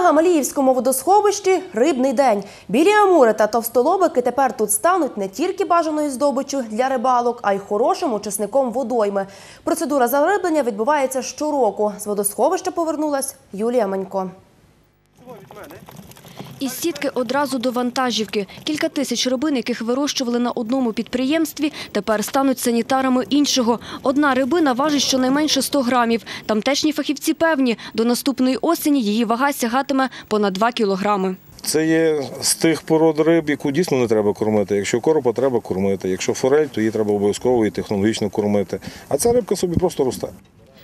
На Маліївському водосховищі рибний день. Білі амури та товстолобики тепер тут стануть не тільки бажаною здобиччю для рибалок, а й хорошим учасником водойми. Процедура зариблення відбувається щороку. З водосховища повернулась Юлія Манько. Із сітки одразу до вантажівки. Кілька тисяч рибин, яких вирощували на одному підприємстві, тепер стануть санітарами іншого. Одна рибина важить щонайменше 100 грамів. Тамтешні фахівці певні, до наступної осені її вага сягатиме понад 2 кілограми. Це є з тих пород риб, яку дійсно не треба кормити. Якщо коропа треба кормити, якщо форель, то її треба обов'язково і технологічно кормити. А ця рибка собі просто росте.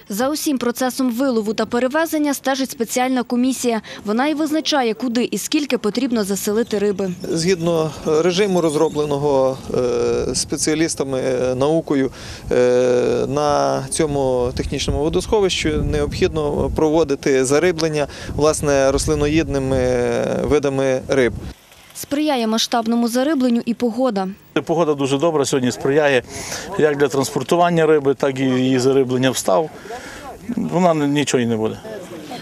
За усім процесом вилову та перевезення стежить спеціальна комісія. Вона і визначає, куди і скільки потрібно заселити риби. Згідно режиму, розробленого е, спеціалістами е, наукою, е, на цьому технічному водосховищі необхідно проводити зариблення власне рослиноїдними видами риб. Сприяє масштабному зарибленню і погода. Погода дуже добра сьогодні сприяє як для транспортування риби, так і її зариблення в став. Вона нічого і не буде.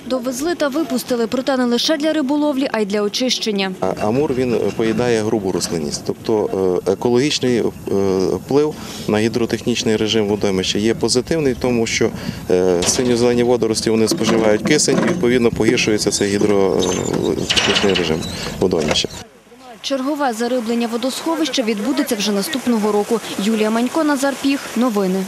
Довезли та випустили, проте не лише для риболовлі, а й для очищення. Амур він поїдає грубу рослинність, тобто е, екологічний е, вплив на гідротехнічний режим водоймища є позитивний, тому що е, синьо-зелені водорості вони споживають кисень, і відповідно погіршується цей гідротехнічний режим водоймища. Чергове зариблення водосховища відбудеться вже наступного року. Юлія Манько, Назар Піх. Новини.